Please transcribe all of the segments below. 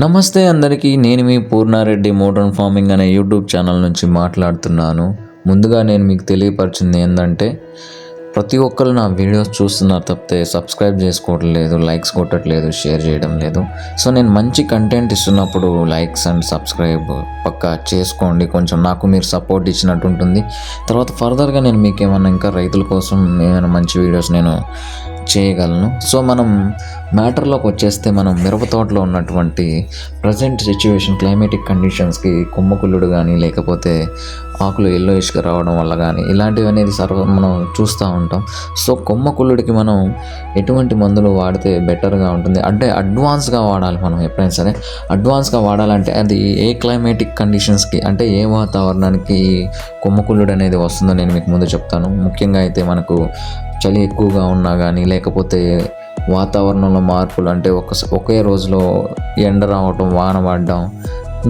నమస్తే అందరికీ నేను మీ పూర్ణారెడ్డి మోడర్న్ ఫార్మింగ్ అనే యూట్యూబ్ ఛానల్ నుంచి మాట్లాడుతున్నాను. ముందుగా నేను మీకు తెలియపరిచింది ఏంటంటే ప్రతి ఒక్కరు నా వీడియోస్ చూస్తున్నారు తప్పితే సబ్స్క్రైబ్ చేసుకోవటం లేదు లైక్స్ కొట్టట్లేదు షేర్ చేయడం లేదు. సో నేను మంచి కంటెంట్ ఇస్తున్నప్పుడు లైక్స్ అండ్ సబ్స్క్రైబ్ పక్కా చేసుకోండి. కొంచెం నాకు మీరు సపోర్ట్ ఇచ్చినట్టు ఉంటుంది. తర్వాత ఫర్దర్గా నేను మీకు ఏమన్నా ఇంకా రైతుల కోసం ఏమైనా మంచి వీడియోస్ నేను చేయగలను. సో మనం మ్యాటర్లోకి వచ్చేస్తే మనం మిరప తోటలో ఉన్నటువంటి ప్రజెంట్ సిచ్యువేషన్ క్లైమేటిక్ కండిషన్స్కి కుమ్మకుల్లుడు కానీ లేకపోతే ఆకులు ఎల్లో ఇసుక రావడం వల్ల కానీ ఇలాంటివి అనేది సర్వ మనం చూస్తూ ఉంటాం. సో కుమ్మకుళ్ళుడికి మనం ఎటువంటి మందులు వాడితే బెటర్గా ఉంటుంది? అంటే అడ్వాన్స్గా వాడాలి మనం ఎప్పుడైనా సరే. అడ్వాన్స్గా వాడాలంటే అది ఏ క్లైమేటిక్ కండిషన్స్కి అంటే ఏ వాతావరణానికి కొమ్మ అనేది వస్తుందో నేను మీకు ముందు చెప్తాను. ముఖ్యంగా అయితే మనకు చలి ఎక్కువగా ఉన్నా కానీ లేకపోతే వాతావరణంలో మార్పులు అంటే ఒక ఒకే రోజులో ఎండ రావటం వాన పడడం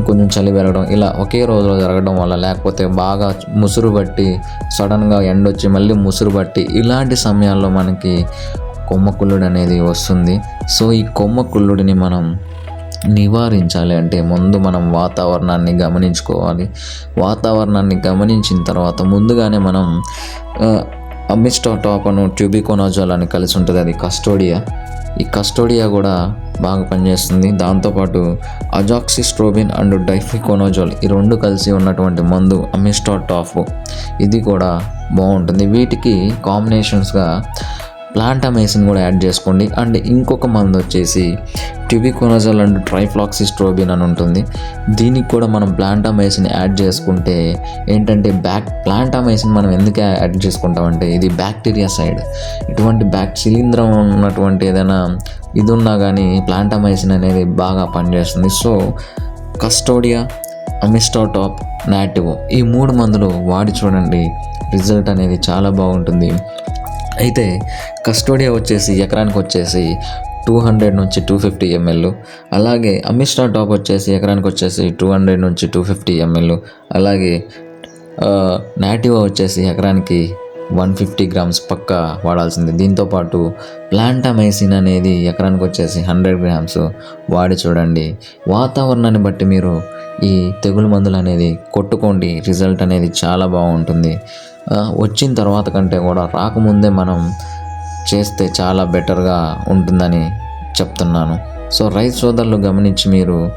కొంచెం చలి పెరగడం ఇలా ఒకే రోజులో జరగడం వల్ల లేకపోతే బాగా ముసురు బట్టి సడన్గా ఎండ వచ్చి మళ్ళీ ముసురు బట్టి ఇలాంటి సమయాల్లో మనకి కొమ్మకుళ్ళుడు అనేది వస్తుంది. సో ఈ కొమ్మకుళ్ళుడిని మనం నివారించాలి అంటే ముందు మనం వాతావరణాన్ని గమనించుకోవాలి. వాతావరణాన్ని గమనించిన తర్వాత ముందుగానే మనం అమ్మిస్టో అను ట్యూబికోనోజోల్ అని కలిసి ఉంటుంది. అది కస్టోడియా. ఈ కస్టోడియా కూడా బాగా పనిచేస్తుంది. దాంతోపాటు అజాక్సిస్ట్రోబిన్ అండ్ డైఫికోనోజోల్ ఈ రెండు కలిసి ఉన్నటువంటి మందు అమిస్టాటాఫ్ ఇది కూడా బాగుంటుంది. వీటికి కాంబినేషన్స్గా ప్లాంటమేసిన్ కూడా యాడ్ చేసుకోండి. అండ్ ఇంకొక మందు వచ్చేసి ట్యూబికోనజల్ అండ్ ట్రైఫ్లాక్సిస్ట్రోబిన్ అని ఉంటుంది. దీనికి కూడా మనం ప్లాంటామైసిన్ యాడ్ చేసుకుంటే ఏంటంటే బ్యాక్ ప్లాంటామైసిన్ మనం ఎందుకు యాడ్ చేసుకుంటామంటే ఇది బ్యాక్టీరియా సైడ్ ఇటువంటి బ్యాక్ శిలీంద్రం ఉన్నటువంటి ఏదైనా ఇది ఉన్నా కానీ ప్లాంటామైసిన్ అనేది బాగా పనిచేస్తుంది. సో కస్టోడియా అమిస్టోటాప్ నాటివో ఈ మూడు మందులు వాడి చూడండి. రిజల్ట్ అనేది చాలా బాగుంటుంది. అయితే కస్టోడియా వచ్చేసి ఎకరానికి వచ్చేసి టూ హండ్రెడ్ నుంచి టూ ఫిఫ్టీ ఎంఎల్. అలాగే అమిస్టా టాప్ వచ్చేసి ఎకరానికి వచ్చేసి టూ హండ్రెడ్ నుంచి టూ ఫిఫ్టీ ఎంఎల్. అలాగే నాటివా వచ్చేసి ఎకరానికి వన్ ఫిఫ్టీ గ్రామ్స్ పక్క వాడాల్సింది. దీంతోపాటు ప్లాంటామైసిన్ అనేది ఎకరానికి వచ్చేసి హండ్రెడ్ గ్రామ్స్ వాడి చూడండి. వాతావరణాన్ని బట్టి మీరు ఈ తెగులు మందులు అనేది కొట్టుకోండి. రిజల్ట్ అనేది చాలా బాగుంటుంది. వచ్చిన తర్వాత కంటే కూడా రాకముందే మనం చేస్తే చాలా బెటర్గా ఉంటుందని చెప్తున్నాను. సో రైతు సోదరులు గమనించి మీరు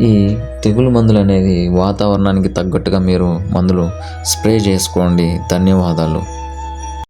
ఈ తెగులు మందులు అనేది వాతావరణానికి తగ్గట్టుగా మీరు మందులు స్ప్రే చేసుకోండి. ధన్యవాదాలు.